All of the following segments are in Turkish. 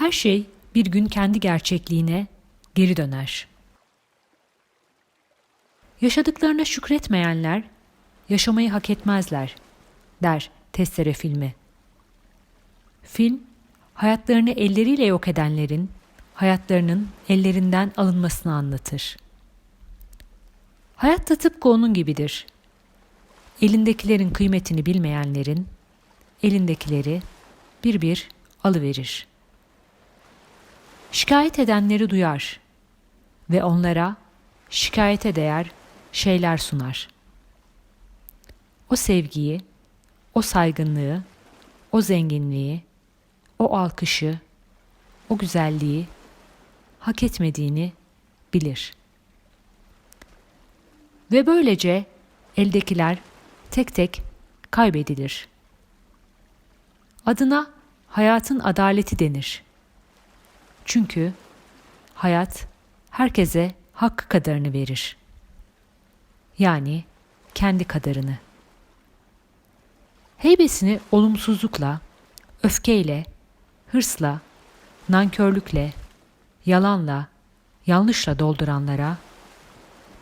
Her şey bir gün kendi gerçekliğine geri döner. Yaşadıklarına şükretmeyenler yaşamayı hak etmezler der Testere filmi. Film, hayatlarını elleriyle yok edenlerin hayatlarının ellerinden alınmasını anlatır. Hayat da tıpkı onun gibidir. Elindekilerin kıymetini bilmeyenlerin elindekileri bir bir alıverir. Şikayet edenleri duyar ve onlara şikayete değer şeyler sunar. O sevgiyi, o saygınlığı, o zenginliği, o alkışı, o güzelliği hak etmediğini bilir. Ve böylece eldekiler tek tek kaybedilir. Adına hayatın adaleti denir. Çünkü hayat herkese hakkı kadarını verir. Yani kendi kadarını. Heybesini olumsuzlukla, öfkeyle, hırsla, nankörlükle, yalanla, yanlışla dolduranlara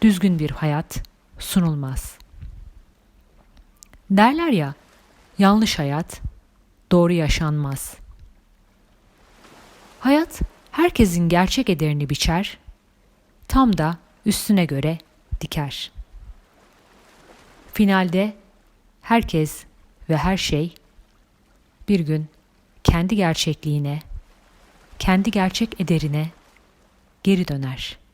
düzgün bir hayat sunulmaz. Derler ya, yanlış hayat doğru yaşanmaz. Herkesin gerçek ederini biçer, tam da üstüne göre diker. Finalde herkes ve her şey bir gün kendi gerçekliğine, kendi gerçek ederine geri döner.''